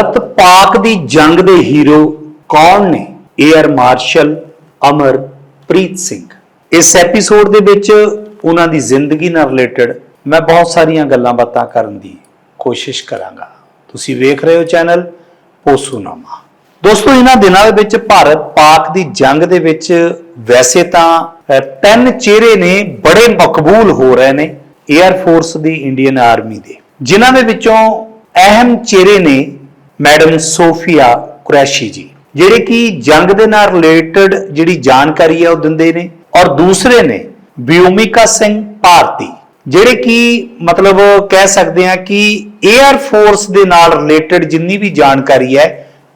ਭਾਰਤ ਪਾਕ ਦੀ ਜੰਗ ਦੇ ਹੀਰੋ ਕੌਣ ਨੇ? Air marshal Amarpreet Singh. ਇਸ ਐਪੀਸੋਡ ਦੇ ਵਿੱਚ ਉਹਨਾਂ ਦੀ ਜ਼ਿੰਦਗੀ ਨਾਲ ਰਿਲੇਟਡ ਮੈਂ ਬਹੁਤ ਸਾਰੀਆਂ ਗੱਲਾਂ ਬਾਤਾਂ ਕਰਨ ਦੀ ਕੋਸ਼ਿਸ਼ ਕਰਾਂਗਾ। ਤੁਸੀਂ ਵੇਖ ਰਹੇ ਹੋ ਚੈਨਲ ਪੋਸੂਨਾਮਾ। ਦੋਸਤੋ, ਇਹਨਾਂ ਦਿਨਾਂ ਦੇ ਵਿੱਚ ਭਾਰਤ ਪਾਕ ਦੀ ਜੰਗ ਦੇ ਵਿੱਚ ਵੈਸੇ ਤਾਂ ਤਿੰਨ ਚਿਹਰੇ ਨੇ ਬੜੇ ਮਕਬੂਲ ਹੋ ਰਹੇ ਨੇ 에ਅਰ ਫੋਰਸ ਦੀ ਇੰਡੀਅਨ ਆਰਮੀ ਦੇ। ਜਿਨ੍ਹਾਂ ਦੇ ਵਿੱਚੋਂ ਅਹਿਮ ਚਿਹਰੇ ਨੇ ਮੈਡਮ ਸੋਫੀਆ ਕੁਰੈਸ਼ੀ ਜੀ, ਜਿਹੜੇ ਕਿ ਜੰਗ ਦੇ ਨਾਲ ਰਿਲੇਟਡ ਜਿਹੜੀ ਜਾਣਕਾਰੀ ਹੈ ਉਹ ਦਿੰਦੇ ਨੇ ਔਰ ਦੂਸਰੇ ਨੇ ਬਿਊਮਿਕਾ ਸਿੰਘ ਭਾਰਤੀ, ਜਿਹੜੇ ਕਿ ਮਤਲਬ ਕਹਿ ਸਕਦੇ ਆ ਕਿ 에ਅਰ ਫੋਰਸ ਦੇ ਨਾਲ ਰਿਲੇਟਡ ਜਿੰਨੀ ਵੀ ਜਾਣਕਾਰੀ ਹੈ,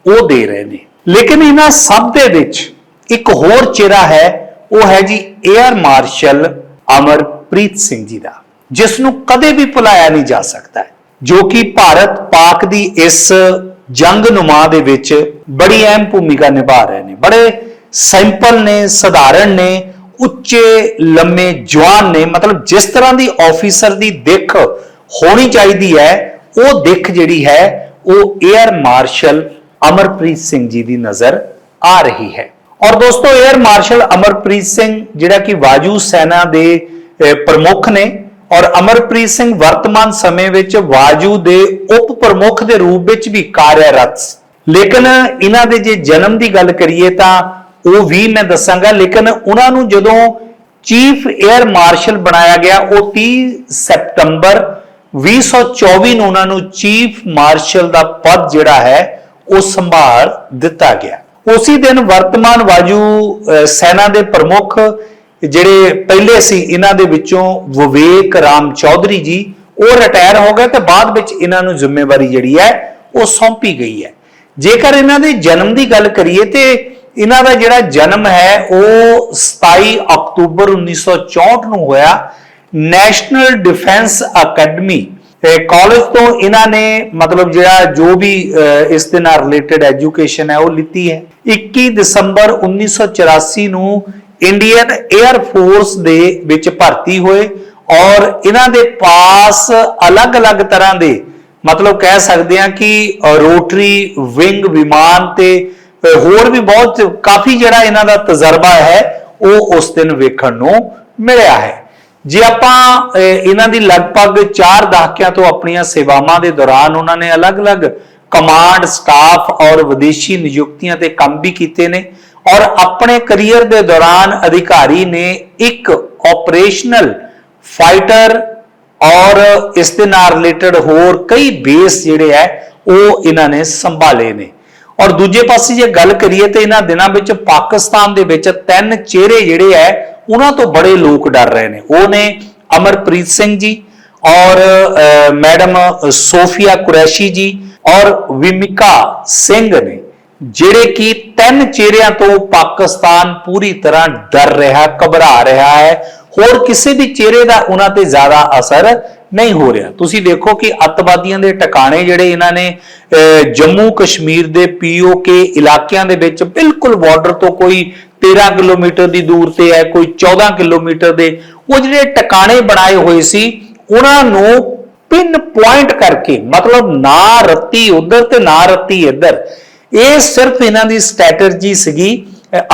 ਉਹ ਦੇ ਰਹੇ ਨੇ। ਲੇਕਿਨ ਇਹਨਾਂ ਸਭ ਦੇ ਵਿੱਚ ਇੱਕ ਹੋਰ ਚਿਹਰਾ ਹੈ, ਉਹ ਹੈ ਜੀ 에ਅਰ ਮਾਰਸ਼ਲ ਅਮਰਪ੍ਰੀਤ ਸਿੰਘ ਜੀ ਦਾ ਜਿਸ ਨੂੰ ਕਦੇ ਵੀ ਭੁਲਾਇਆ ਨਹੀਂ ਜਾ ਸਕਦਾ, ਜੋ ਕਿ ਭਾਰਤ ਪਾਕ ਦੀ ਇਸ ਜੰਗ ਨੁਮਾ ਦੇ ਵਿੱਚ ਬੜੀ ਅਹਿਮ ਭੂਮਿਕਾ ਨਿਭਾ ਰਹੇ ਨੇ। ਬੜੇ ਸਿੰਪਲ ਨੇ, ਸਧਾਰਨ ਨੇ, ਉੱਚੇ, ਲੰਮੇ ਜਵਾਨ ਨੇ। ਮਤਲਬ ਜਿਸ ਤਰ੍ਹਾਂ ਦੀ ਆਫੀਸਰ ਦੀ ਦਿੱਖ ਹੋਣੀ ਚਾਹੀਦੀ ਹੈ, ਉਹ ਦਿੱਖ ਜਿਹੜੀ ਹੈ, ਉਹ 에ਅਰ ਮਾਰਸ਼ਲ ਅਮਰਪ੍ਰੀਤ ਸਿੰਘ ਜੀ ਦੀ ਨਜ਼ਰ ਆ ਰਹੀ ਹੈ। ਔਰ ਦੋਸਤੋ 에ਅਰ ਮਾਰਸ਼ਲ ਅਮਰਪ੍ਰੀਤ ਸਿੰਘ ਜਿਹੜਾ ਕਿ ਵਾਯੂ ਸੈਨਾ ਦੇ ਪ੍ਰਮੁੱਖ ਨੇ ਔਰ ਅਮਰਪ੍ਰੀਤ ਸਿੰਘ ਵਰਤਮਾਨ ਸਮੇਂ ਵਿੱਚ ਵਾਜੂ ਦੇ ਉਪ ਪ੍ਰਮੁੱਖ ਦੇ ਰੂਪ ਵਿੱਚ ਵੀ ਕਾਰਜਰਤ ਲੇਕਿਨ ਇਹਨਾਂ ਦੇ ਜੇ ਜਨਮ ਦੀ ਗੱਲ ਕਰੀਏ ਤਾਂ ਉਹ ਵੀ ਮੈਂ ਦੱਸਾਂਗਾ, ਲੇਕਿਨ ਉਹਨਾਂ ਨੂੰ ਜਦੋਂ ਚੀਫ 에ਅਰ ਮਾਰਸ਼ਲ ਬਣਾਇਆ ਗਿਆ, ਉਹ 30 ਸਤੰਬਰ 2024 ਨੂੰ ਉਹਨਾਂ ਨੂੰ ਚੀਫ ਮਾਰਸ਼ਲ ਦਾ ਪਦ ਜਿਹੜਾ ਹੈ, ਉਹ ਸੰਭਾਲ ਦਿੱਤਾ ਗਿਆ। ਉਸੇ ਦਿਨ ਵਰਤਮਾਨ ਵਾਯੂ ਸੈਨਾ ਦੇ ਪ੍ਰਮੁੱਖ ਜਿਹੜੇ ਪਹਿਲੇ ਸੀ, ਇਹਨਾਂ ਦੇ ਵਿੱਚੋਂ ਵਿਵੇਕ ਰਾਮ ਚੌਧਰੀ ਜੀ, ਉਹ ਰਿਟਾਇਰ ਹੋ ਗਏ ਤੇ ਬਾਅਦ ਵਿੱਚ ਇਹਨਾਂ ਨੂੰ ਜ਼ਿੰਮੇਵਾਰੀ ਜਿਹੜੀ ਹੈ, ਉਹ ਸੌਂਪੀ ਗਈ ਹੈ। ਜੇਕਰ ਇਹਨਾਂ ਦੇ ਜਨਮ ਦੀ ਗੱਲ ਕਰੀਏ ਤੇ ਇਹਨਾਂ ਦਾ ਜਿਹੜਾ ਜਨਮ ਹੈ, ਉਹ 27 ਅਕਤੂਬਰ 1964 ਨੂੰ ਹੋਇਆ। ਨੈਸ਼ਨਲ ਡਿਫੈਂਸ ਅਕੈਡਮੀ ਕਾਲਜ ਤੋਂ ਇਹਨਾਂ ਨੇ ਮਤਲਬ ਜਿਹੜਾ ਜੋ ਵੀ ਇਸ ਦੇ ਨਾਲ ਰਿਲੇਟਡ ਐਜੂਕੇਸ਼ਨ ਹੈ, ਉਹ ਲਿੱਤੀ ਹੈ। 21 ਦਸੰਬਰ 1984 ਨੂੰ ਇੰਡੀਅਨ 에ਅਰ ਫੋਰਸ ਦੇ ਵਿੱਚ ਭਰਤੀ ਹੋਏ ਔਰ ਇਹਨਾਂ ਦੇ ਪਾਸ ਅਲੱਗ-ਅਲੱਗ ਤਰ੍ਹਾਂ ਦੇ ਮਤਲਬ ਕਹਿ ਸਕਦੇ ਹਾਂ ਕਿ ਰੋਟਰੀ ਵਿੰਗ ਵਿਮਾਨ ਤੇ ਹੋਰ ਵੀ ਬਹੁਤ ਕਾਫੀ ਜਿਹੜਾ ਇਹਨਾਂ ਦਾ ਤਜਰਬਾ ਹੈ, ਉਹ ਉਸ ਦਿਨ ਵੇਖਣ ਨੂੰ ਮਿਲਿਆ ਹੈ। ਜੇ ਆਪਾਂ ਇਹਨਾਂ ਦੀ ਲਗਭਗ 4 ਦਹਾਕਿਆਂ ਤੋਂ ਆਪਣੀਆਂ ਸੇਵਾਵਾਂ ਦੇ ਦੌਰਾਨ ਉਹਨਾਂ ਨੇ ਅਲੱਗ-ਅਲੱਗ ਕਮਾਂਡ ਸਟਾਫ ਔਰ ਵਿਦੇਸ਼ੀ ਨਿਯੁਕਤੀਆਂ ਤੇ ਕੰਮ ਵੀ ਕੀਤੇ ਨੇ ਔਰ ਆਪਣੇ ਕੈਰੀਅਰ ਦੇ ਦੌਰਾਨ ਅਧਿਕਾਰੀ ਨੇ ਇੱਕ ਆਪਰੇਸ਼ਨਲ ਫਾਈਟਰ ਔਰ ਇਸ ਦੇ ਨਾਲ ਰਿਲੇਟਡ ਹੋਰ ਕਈ ਬੇਸ ਜਿਹੜੇ ਹੈ, ਉਹ ਇਹਨਾਂ ਨੇ ਸੰਭਾਲੇ ਨੇ। ਔਰ ਦੂਜੇ ਪਾਸੇ ਜੇ ਗੱਲ ਕਰੀਏ ਤੇ ਇਹਨਾਂ ਦਿਨਾਂ ਵਿੱਚ ਪਾਕਿਸਤਾਨ ਦੇ ਵਿੱਚ ਤਿੰਨ ਚਿਹਰੇ ਜਿਹੜੇ ਹੈ, ਉਹਨਾਂ ਤੋਂ ਬੜੇ ਲੋਕ ਡਰ ਰਹੇ ਨੇ। ਉਹ ਨੇ ਅਮਰਪ੍ਰੀਤ ਸਿੰਘ ਜੀ ਔਰ ਮੈਡਮ ਸੋਫੀਆ ਕੁਰੈਸ਼ੀ ਜੀ ਔਰ ਵਿਮਿਕਾ ਸਿੰਘ ਨੇ। ਜਿਹੜੇ ਕਿ ਤਿੰਨ ਚਿਹਰਿਆਂ ਤੋਂ ਪਾਕਿਸਤਾਨ ਪੂਰੀ ਤਰ੍ਹਾਂ ਡਰ ਰਿਹਾ ਘਬਰਾ ਰਿਹਾ ਹੈ। ਹੋਰ ਕਿਸੇ ਵੀ ਚਿਹਰੇ ਦਾ ਉਹਨਾਂ ਤੇ ਜ਼ਿਆਦਾ ਅਸਰ ਨਹੀਂ ਹੋ ਰਿਹਾ। ਤੁਸੀਂ ਦੇਖੋ ਕਿ ਅੱਤਵਾਦੀਆਂ ਦੇ ਟਿਕਾਣੇ ਜਿਹੜੇ ਇਹਨਾਂ ਨੇ ਅਹ, ਜੰਮੂ ਕਸ਼ਮੀਰ ਦੇ ਪੀਓਕੇ ਇਲਾਕਿਆਂ ਦੇ ਵਿੱਚ ਬਿਲਕੁਲ ਬਾਰਡਰ ਤੋਂ ਕੋਈ 13 ਕਿਲੋਮੀਟਰ ਦੀ ਦੂਰ ਤੇ ਹੈ ਕੋਈ 14 ਕਿਲੋਮੀਟਰ ਦੇ ਉਹ ਜਿਹੜੇ ਟਿਕਾਣੇ ਬਣਾਏ ਹੋਏ ਸੀ ਉਹਨਾਂ ਨੂੰ ਪਿੰਨ ਪੁਆਇੰਟ ਕਰਕੇ ਮਤਲਬ ਨਾ ਰੱਤੀ ਉਧਰ ਤੇ ਨਾ ਰੱਤੀ ਇੱਧਰ ਇਹ ਸਿਰਫ ਇਹਨਾਂ ਦੀ ਸਟ੍ਰੈਟਜੀ ਸੀਗੀ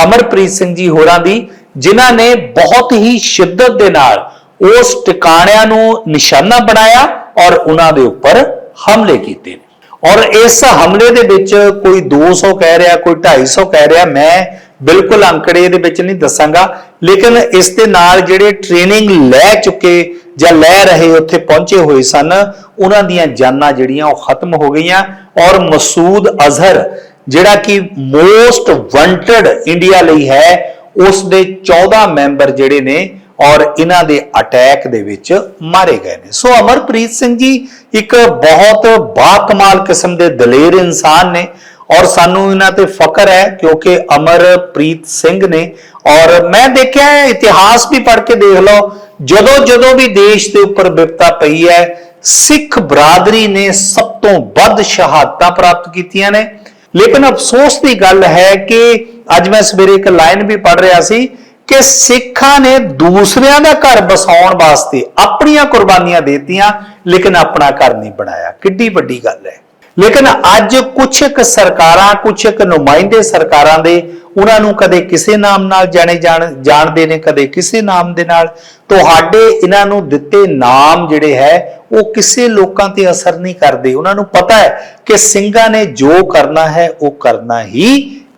ਅਮਰਪ੍ਰੀਤ ਸਿੰਘ ਜੀ ਹੋਰਾਂ ਦੀ, ਜਿਨ੍ਹਾਂ ਨੇ ਬਹੁਤ ਹੀ ਸ਼ਿੱਦਤ ਦੇ ਨਾਲ ਉਸ ਟਿਕਾਣਿਆਂ ਨੂੰ ਨਿਸ਼ਾਨਾ ਬਣਾਇਆ ਔਰ ਉਹਨਾਂ ਦੇ ਉੱਪਰ ਹਮਲੇ ਕੀਤੇ ਨੇ। ਔਰ ਇਸ ਹਮਲੇ ਦੇ ਵਿੱਚ ਕੋਈ 200 ਕਹਿ ਰਿਹਾ, ਕੋਈ 250 ਕਹਿ ਰਿਹਾ, ਮੈਂ ਬਿਲਕੁਲ ਅੰਕੜੇ ਦੇ ਵਿੱਚ ਨਹੀਂ ਦੱਸਾਂਗਾ, ਲੇਕਿਨ ਇਸ ਦੇ ਨਾਲ ਜਿਹੜੇ ਟ੍ਰੇਨਿੰਗ ਲੈ ਚੁੱਕੇ ਜਾਂ ਲੈ ਰਹੇ ਉੱਥੇ ਪਹੁੰਚੇ ਹੋਏ ਸਨ, ਉਹਨਾਂ ਦੀਆਂ ਜਾਨਾਂ ਜਿਹੜੀਆਂ ਉਹ ਖਤਮ ਹੋ ਗਈਆਂ ਔਰ ਮਸੂਦ ਅਜ਼ਹਰ ਜਿਹੜਾ ਕਿ ਮੋਸਟ ਵਾਂਟਡ ਇੰਡੀਆ ਲਈ ਹੈ ਉਸ ਦੇ 14 ਮੈਂਬਰ ਜਿਹੜੇ ਨੇ ਔਰ ਇਹਨਾਂ ਦੇ ਅਟੈਕ ਦੇ ਵਿੱਚ ਮਾਰੇ ਗਏ ਨੇ। ਸੋ ਅਮਰਪ੍ਰੀਤ ਸਿੰਘ ਜੀ ਇੱਕ ਬਹੁਤ ਬਾਕਮਾਲ ਕਿਸਮ ਦੇ ਦਲੇਰ ਇਨਸਾਨ ਨੇ ਔਰ ਸਾਨੂੰ ਇਹਨਾਂ ਤੇ ਫਖਰ ਹੈ ਕਿਉਂਕਿ ਅਮਰਪ੍ਰੀਤ ਸਿੰਘ ਨੇ ਔਰ ਮੈਂ ਦੇਖਿਆ ਹੈ, ਇਤਿਹਾਸ ਵੀ ਪੜ੍ਹ ਕੇ ਦੇਖ ਲਓ, ਜਦੋਂ ਜਦੋਂ ਵੀ ਦੇਸ਼ ਦੇ ਉੱਪਰ ਵਿਪਤਾ ਪਈ ਹੈ, ਸਿੱਖ ਬਰਾਦਰੀ ਨੇ ਸਭ ਤੋਂ ਵੱਧ ਸ਼ਹਾਦਤਾਂ ਪ੍ਰਾਪਤ ਕੀਤੀਆਂ ਨੇ। ਲੇਕਿਨ ਅਫਸੋਸ ਦੀ ਗੱਲ ਹੈ ਕਿ ਅੱਜ ਮੈਂ ਸਵੇਰੇ ਇੱਕ ਲਾਈਨ ਵੀ ਪੜ੍ਹ ਰਿਹਾ ਸੀ ਕਿ ਸਿੱਖਾਂ ਨੇ ਦੂਸਰਿਆਂ ਦਾ ਘਰ ਬਸਾਉਣ ਵਾਸਤੇ ਆਪਣੀਆਂ ਕੁਰਬਾਨੀਆਂ ਦੇਤੀਆਂ, ਲੇਕਿਨ ਆਪਣਾ ਘਰ ਨਹੀਂ ਬਣਾਇਆ। ਕਿੱਡੀ ਵੱਡੀ ਗੱਲ ਹੈ। ਲੇਕਿਨ ਅੱਜ ਕੁਝ ਇੱਕ ਸਰਕਾਰਾਂ ਕੁਝ ਇੱਕ ਨੁਮਾਇੰਦੇ ਸਰਕਾਰਾਂ ਦੇ ਉਹਨਾਂ ਨੂੰ ਕਦੇ ਕਿਸੇ ਨਾਮ ਨਾਲ ਜਾਣੇ ਜਾਣ ਜਾਣਦੇ ਨੇ ਕਦੇ ਕਿਸੇ ਨਾਮ ਦੇ ਨਾਲ। ਤੁਹਾਡੇ ਇਹਨਾਂ ਨੂੰ ਦਿੱਤੇ ਨਾਮ ਜਿਹੜੇ ਹੈ ਉਹ ਕਿਸੇ ਲੋਕਾਂ ਤੇ ਅਸਰ ਨਹੀਂ ਕਰਦੇ। ਉਹਨਾਂ ਨੂੰ ਪਤਾ ਹੈ ਕਿ ਸਿੰਘਾਂ ਨੇ ਜੋ ਕਰਨਾ ਹੈ ਉਹ ਕਰਨਾ ਹੀ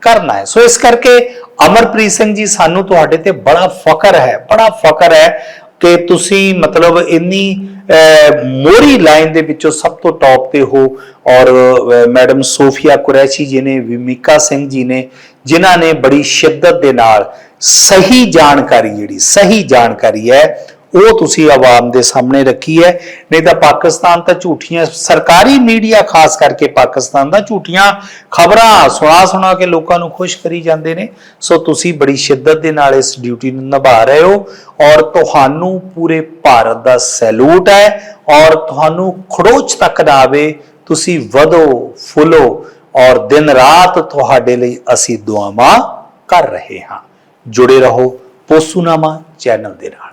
ਕਰਨਾ ਹੈ। ਸੋ ਇਸ ਕਰਕੇ ਅਮਰਪ੍ਰੀਤ ਸਿੰਘ ਜੀ ਸਾਨੂੰ ਤੁਹਾਡੇ ਤੇ ਬੜਾ ਫਖਰ ਹੈ ਬੜਾ ਫਖਰ ਹੈ ਕਿ ਤੁਸੀਂ ਮਤਲਬ ਇੰਨੀ ਅਹ, ਮੋਹਰੀ ਲਾਈਨ ਦੇ ਵਿੱਚੋਂ ਸਭ ਤੋਂ ਟੌਪ ਤੇ ਹੋ। ਔਰ ਮੈਡਮ ਸੋਫੀਆ ਕੁਰੈਸ਼ੀ ਜੀ ਨੇ ਵਿਮਿਕਾ ਸਿੰਘ ਜੀ ਨੇ ਜਿਨ੍ਹਾਂ ਨੇ ਬੜੀ ਸ਼ਿੱਦਤ ਦੇ ਨਾਲ ਸਹੀ ਜਾਣਕਾਰੀ ਜਿਹੜੀ, ਸਹੀ ਜਾਣਕਾਰੀ ਹੈ, ਉਹ ਤੁਸੀਂ ਆਵਾਮ ਦੇ ਸਾਹਮਣੇ ਰੱਖੀ ਹੈ। ਨਹੀਂ ਤਾਂ ਪਾਕਿਸਤਾਨ ਤਾਂ ਝੂਠੀਆਂ, ਸਰਕਾਰੀ ਮੀਡੀਆ ਖਾਸ ਕਰਕੇ ਪਾਕਿਸਤਾਨ ਦਾ ਝੂਠੀਆਂ ਖਬਰਾਂ ਸੁਣਾ ਸੁਣਾ ਕੇ ਲੋਕਾਂ ਨੂੰ ਖੁਸ਼ ਕਰੀ ਜਾਂਦੇ ਨੇ। ਸੋ ਤੁਸੀਂ ਬੜੀ ਸ਼ਿੱਦਤ ਦੇ ਨਾਲ ਇਸ ਡਿਊਟੀ ਨੂੰ ਨਿਭਾ ਰਹੇ ਹੋ ਔਰ ਤੁਹਾਨੂੰ ਪੂਰੇ ਭਾਰਤ ਦਾ ਸੈਲੂਟ ਹੈ ਔਰ ਤੁਹਾਨੂੰ ਖੜੋਚ ਤੱਕ ਨਾ ਆਵੇ, ਤੁਸੀਂ ਵਧੋ, ਫੁੱਲੋ। ਔਰ ਦਿਨ ਰਾਤ ਤੁਹਾਡੇ ਲਈ ਅਸੀਂ ਦੁਆਵਾਂ ਕਰ ਰਹੇ ਹਾਂ। ਜੁੜੇ ਰਹੋ ਪੋਸੂਨਾਮਾ ਚੈਨਲ ਦੇ ਨਾਲ।